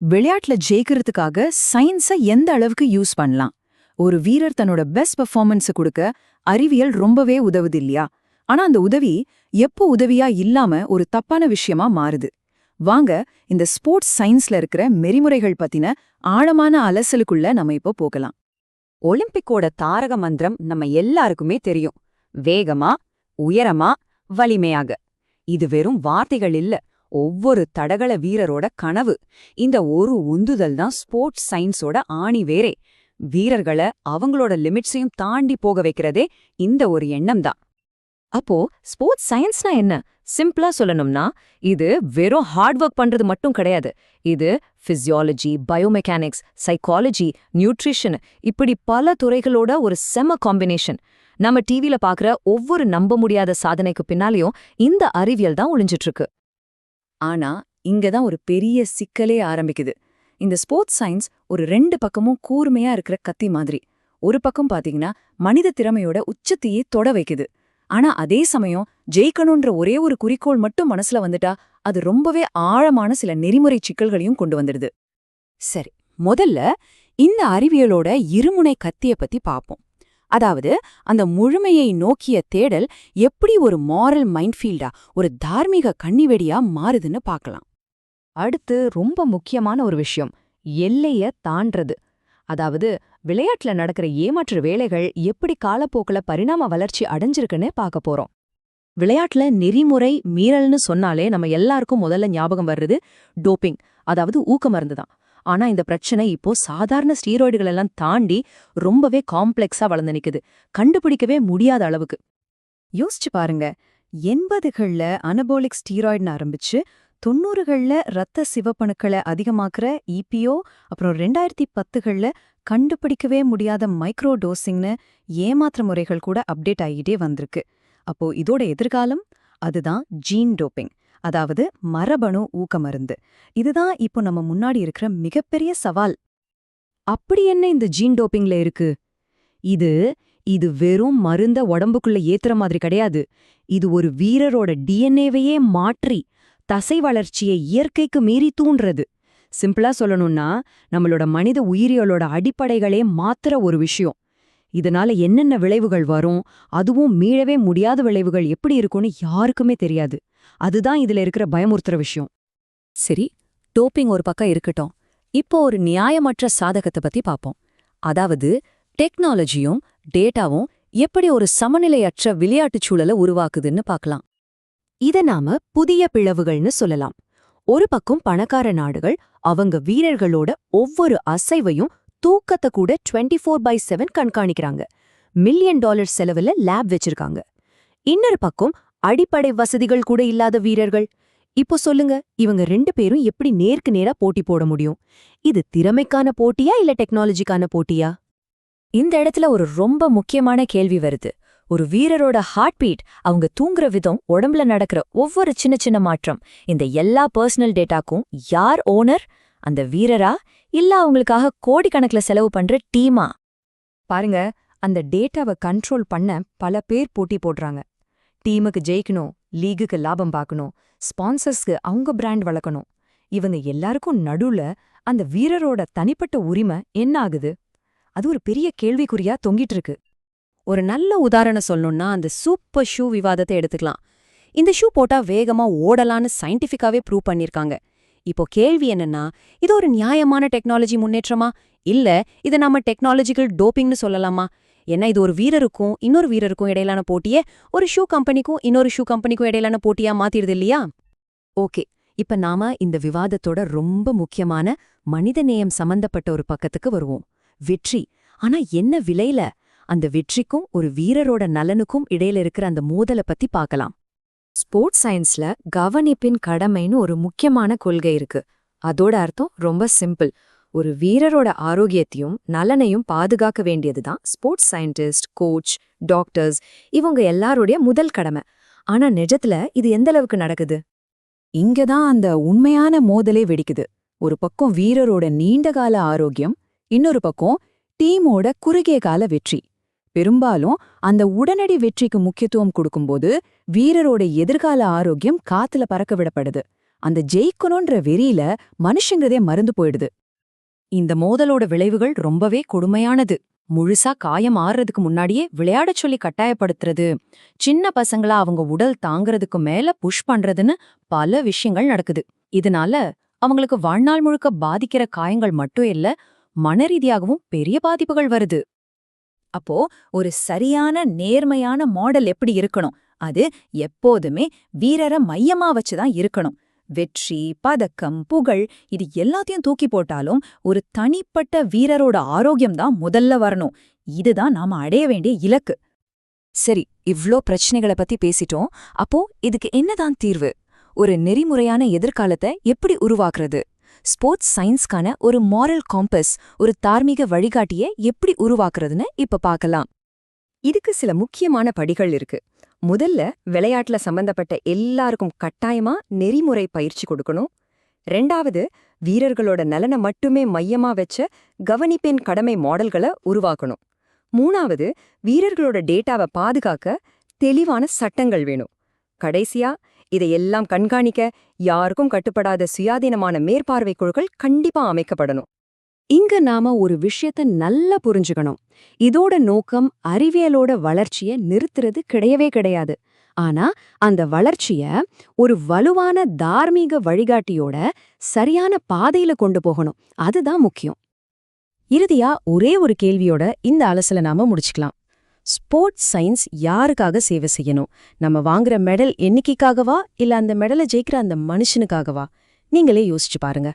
விளையாட்டுல ஜெயிக்கிறதுக்காக சயின்ஸை எந்த அளவுக்கு யூஸ் பண்ணலாம்? ஒரு வீரர் தன்னோட பெஸ்ட் பெர்ஃபார்மன்ஸை கொடுக்க அறிவியல் ரொம்பவே உதவுது இல்லையா? ஆனா அந்த உதவி எப்போ உதவியா இல்லாம ஒரு தப்பான விஷயமா மாறுது? வாங்க இந்த ஸ்போர்ட்ஸ் சயின்ஸ்ல இருக்கிற மெறிமுறைகள் பத்தின ஆழமான அலசலுக்குள்ள நம்ம இப்போ போகலாம். ஒலிம்பிக்கோட தாரக மந்திரம் நம்ம எல்லாருக்குமே தெரியும். வேகமா உயரமா வலிமையாக. இது வெறும் வார்த்தைகள் இல்ல. ஒவ்வொரு தடகள வீரரோட கனவு. இந்த ஒரு உந்துதல் தான் ஸ்போர்ட்ஸ் சயின்ஸோட ஆணி வேறே வீரர்களை அவங்களோட லிமிட்ஸையும் தாண்டி போக வைக்கிறதே இந்த ஒரு எண்ணம் தான். அப்போ ஸ்போர்ட்ஸ் சயின்ஸ்னா என்ன? சிம்பிளா சொல்லணும்னா இது வெறும் ஹார்ட் ஒர்க் பண்றது மட்டும் கிடையாது. இது பிசியாலஜி பயோமெக்கானிக்ஸ் சைக்காலஜி நியூட்ரிஷன் இப்படி பல துறைகளோட ஒரு செம காம்பினேஷன். நம்ம டிவில பாக்குற ஒவ்வொரு நம்ப முடியாத சாதனைக்கு பின்னாலேயும் இந்த அறிவியல் தான் ஒளிஞ்சிட்டு இருக்கு. ஆனா இங்க தான் ஒரு பெரிய சிக்கலே ஆரம்பிக்குது. இந்த ஸ்போர்ட்ஸ் சயின்ஸ் ஒரு ரெண்டு பக்கமும் கூர்மையா இருக்கிற கத்தி மாதிரி. ஒரு பக்கம் பாத்தீங்கன்னா மனித திறமையோட உச்சத்தையே தொட வைக்குது. ஆனா அதே சமயம் ஜெயிக்கணுன்ற ஒரே ஒரு குறிக்கோள் மட்டும் மனசுல வந்துட்டா அது ரொம்பவே ஆழமான சில நெறிமுறை சிக்கல்களையும் கொண்டு வந்துடுது. சரி முதல்ல இந்த அறிவியலோட இருமுனை கத்திய பத்தி பாப்போம். அதாவது அந்த முழுமையை நோக்கிய தேடல் எப்படி ஒரு மாரல் மைண்ட்ஃபீல்டா ஒரு தார்மீக கண்ணிவெடியா மாறுதுன்னு பார்க்கலாம். அடுத்து ரொம்ப முக்கியமான ஒரு விஷயம் எல்லைய தாண்டது அதாவது விளையாட்டுல நடக்கிற ஏமாற்று வேலைகள் எப்படி காலப்போக்குல பரிணாம வளர்ச்சி அடைஞ்சிருக்குன்னு பார்க்க போறோம். விளையாட்டுல நெறிமுறை மீறல்னு சொன்னாலே நம்ம எல்லாருக்கும் முதல்ல ஞாபகம் வர்றது டோப்பிங் அதாவது ஊக்க மருந்து தான் ஆனா இந்த பிரச்சனை இப்போ சாதாரண ஸ்டீராய்டுகள் எல்லாம் தாண்டி ரொம்பவே காம்ப்ளெக்ஸா வளர்ந்து நிக்குது. கண்டுபிடிக்கவே முடியாத அளவுக்கு. யோசிச்சு பாருங்க. எண்பதுகள்ல அனபோலிக் ஸ்டீராய்டுன்னு ஆரம்பிச்சு தொண்ணூறுகள்ல ரத்த சிவப்பணுக்களை அதிகமாக்குற இபிஓ அப்புறம் ரெண்டாயிரத்தி பத்துகள்ல கண்டுபிடிக்கவே முடியாத மைக்ரோ டோசிங்னு ஏமாத்திர முறைகள் கூட அப்டேட் ஆகிட்டே வந்திருக்கு. அப்போ இதோட எதிர்காலம்? அதுதான் ஜீன் டோப்பிங். அதாவது மரபணு ஊக்க மருந்து. இதுதான் இப்போ நம்ம முன்னாடி இருக்கிற மிகப்பெரிய சவால். அப்படி என்ன இந்த ஜீன் டோப்பிங்ல இருக்கு? இது இது வெறும் மருந்த உடம்புக்குள்ள ஏத்துற மாதிரி கிடையாது. இது ஒரு வீரரோட டிஎன்ஏவையே மாற்றி தசை வளர்ச்சியை இயற்கைக்கு மீறி தூண்டுறது. சிம்பிளா சொல்லணும்னா நம்மளோட மனித உயிரியலோட அடிப்படைகளே மாத்துற ஒரு விஷயம். இதனால என்னென்ன விளைவுகள் வரும் அதுவும் மீளவே முடியாத விளைவுகள் எப்படி இருக்கும்னு யாருக்குமே தெரியாது. அதுதான் இதுல இருக்கிற பயமுறுத்துற விஷயம். சரி டோப்பிங் ஒரு பக்கம் இருக்கட்டும். இப்போ ஒரு நியாயமற்ற சாதகத்தை பத்தி பாப்போம். அதாவது டெக்னாலஜியும் டேட்டாவும் எப்படி ஒரு சமநிலையற்ற விளையாட்டுச் சூழலை உருவாக்குதுன்னு பார்க்கலாம் இத நாம புதிய பிளவுகள்னு சொல்லலாம். ஒரு பக்கம் பணக்கார நாடுகள் அவங்க வீரர்களோட ஒவ்வொரு அசைவையும் தூக்கத்தை கூட 24 ஃபோர் பை செவன் கண்காணிக்கிறாங்க. மில்லியன் டாலர் செலவுல லேப் வச்சிருக்காங்க. இன்னொரு பக்கம் அடிப்படை வசதிகள் கூட இல்லாத வீரர்கள். இப்போ சொல்லுங்க இவங்க ரெண்டு பேரும் எப்படி நேருக்கு நேரா போட்டி போட முடியும்? இது திறமைக்கான போட்டியா இல்ல டெக்னாலஜிக்கான போட்டியா? இந்த இடத்துல ஒரு ரொம்ப முக்கியமான கேள்வி வருது. ஒரு வீரரோட ஹார்ட் பீட் அவங்க தூங்குற விதம் உடம்புல நடக்கிற ஒவ்வொரு சின்ன சின்ன மாற்றம் இந்த எல்லா பர்சனல் டேட்டாக்கும் யார் ஓனர் அந்த வீரரா? இல்ல அவங்களுக்காக கோடிக்கணக்குல செலவு பண்ற டீமா பாருங்க அந்த டேட்டாவை கண்ட்ரோல் பண்ண பல பேர் போட்டி போடுறாங்க. டீமுக்கு ஜெயிக்கணும் லீகுக்கு லாபம் பார்க்கணும் ஸ்பான்சர்ஸ்க்கு அவங்க பிராண்ட் வளர்க்கணும். இவங்க எல்லாருக்கும் நடுவுல அந்த வீரரோட தனிப்பட்ட உரிமை என்ன ஆகுது? அது ஒரு பெரிய கேள்விக்குறியா தொங்கிட்டு இருக்கு. ஒரு நல்ல உதாரணம் சொல்லணும்னா அந்த சூப்பர் ஷூ விவாதத்தை எடுத்துக்கலாம். இந்த ஷூ போட்டா வேகமா ஓடலான்னு சயின்டிஃபிக்காவே ப்ரூவ் பண்ணிருக்காங்க இப்போ கேள்வி என்னன்னா இது ஒரு நியாயமான டெக்னாலஜி முன்னேற்றமா? இல்ல இதை நாம டெக்னாலஜிக்கல் டோப்பிங்னு சொல்லலாமா? ஏன்னா இது ஒரு வீரருக்கும் இன்னொரு வீரருக்கும் இடையிலான போட்டியே ஒரு ஷூ கம்பெனிக்கும் இன்னொரு ஷூ கம்பெனிக்கும் இடையிலான போட்டியா மாத்திடுது இல்லையா? ஓகே. இப்ப நாம இந்த விவாதத்தோட ரொம்ப முக்கியமான மனிதநேயம் சம்பந்தப்பட்ட ஒரு பக்கத்துக்கு வருவோம். வெற்றி. ஆனா என்ன விலையில அந்த வெற்றிக்கும் ஒரு வீரரோட நலனுக்கும் இடையில இருக்கிற அந்த மோதலை பத்தி பார்க்கலாம். ஸ்போர்ட்ஸ் சயின்ஸ்ல கவனிப்பின் கடமைன்னு ஒரு முக்கியமான கொள்கை இருக்கு. அதோட அர்த்தம் ரொம்ப சிம்பிள். ஒரு வீரரோட ஆரோக்கியத்தையும் நலனையும் பாதுகாக்க வேண்டியதுதான் ஸ்போர்ட்ஸ் சயின்டிஸ்ட் கோச் டாக்டர்ஸ் இவங்க எல்லாருடைய முதல் கடமை. ஆனா நிஜத்துல இது எந்த அளவுக்கு நடக்குது? இங்கதான் அந்த உண்மையான மோதலே வெடிக்குது. ஒரு பக்கம் வீரரோட நீண்டகால ஆரோக்கியம் இன்னொரு பக்கம் டீமோட குறுகிய கால வெற்றி. பெரும்பாலும் அந்த உடனடி வெற்றிக்கு முக்கியத்துவம் கொடுக்கும்போது வீரரோட எதிர்கால ஆரோக்கியம் காத்துல பறக்க விடப்படுது. அந்த ஜெயிக்கணும்ன்ற வெறியில மனுஷங்கிறதே மறந்து போயிடுது. இந்த மோதலோட விளைவுகள் ரொம்பவே கொடுமையானது. முழுசா காயம் ஆறுறதுக்கு முன்னாடியே விளையாடச் சொல்லி கட்டாயப்படுத்துறது. சின்ன பசங்களா அவங்க உடல் தாங்கறதுக்கு மேல புஷ் பண்றதுன்னு பல விஷயங்கள் நடக்குது. இதனால அவங்களுக்கு வாழ்நாள் முழுக்க பாதிக்கிற காயங்கள் மட்டும் இல்ல மனரீதியாகவும் பெரிய பாதிப்புகள் வருது. அப்போ ஒரு சரியான நேர்மையான மாடல் எப்படி இருக்கணும்? அது எப்போதுமே வீரரை மையமா வச்சுதான் இருக்கணும். வெற்றி பதக்கம் புகழ் இது எல்லாத்தையும் தூக்கி போட்டாலும் ஒரு தனிப்பட்ட வீரரோட ஆரோக்கியம் தான் முதல்ல வரணும். இதுதான் நாம அடைய வேண்டிய இலக்கு. சரி இவ்ளோ பிரச்சனைகளை பத்தி பேசிட்டோம். அப்போ இதுக்கு என்னதான் தீர்வு? ஒரு நெறிமுறையான எதிர்காலத்தை எப்படி உருவாக்குறது? ஸ்போர்ட்ஸ் சயின்ஸ்க்கான ஒரு மாரல் காம்பஸ் ஒரு தார்மீக வழிகாட்டிய எப்படி உருவாக்குறதுன்னு இப்ப பார்க்கலாம். இதுக்கு சில முக்கியமான படிகள் இருக்கு. முதல்ல விளையாட்டுல சம்பந்தப்பட்ட எல்லாருக்கும் கட்டாயமா நெறிமுறை பயிற்சி கொடுக்கணும். ரெண்டாவது வீரர்களோட நலனை மட்டுமே மையமா வச்ச கவனிப்பெண் கடமை மாடல்களை உருவாக்கணும். மூணாவது வீரர்களோட டேட்டாவை பாதுகாக்க தெளிவான சட்டங்கள் வேணும். கடைசியா இதையெல்லாம் கண்காணிக்க யாருக்கும் கட்டுப்படாத சுயாதீனமான மேற்பார்வை குழுக்கள் கண்டிப்பா அமைக்கப்படணும். இங்க நாம ஒரு விஷயத்த நல்லா புரிஞ்சுக்கணும். இதோட நோக்கம் அறிவியலோட வளர்ச்சிய நிறுத்துறது கிடையவே கிடையாது. ஆனா அந்த வளர்ச்சிய ஒரு வலுவான தார்மீக வழிகாட்டியோட சரியான பாதையில கொண்டு போகணும். அதுதான் முக்கியம். இறுதியா ஒரே ஒரு கேள்வியோட இந்த அலசல நாம முடிச்சுக்கலாம். ஸ்போர்ட்ஸ் சயின்ஸ் யாருக்காக சேவை செய்யணும்? நம்ம வாங்குற மெடல் எண்ணிக்கைக்காகவா இல்ல அந்த மெடலை ஜெயிக்கிற அந்த மனுஷனுக்காகவா? நீங்களே யோசிச்சு பாருங்க.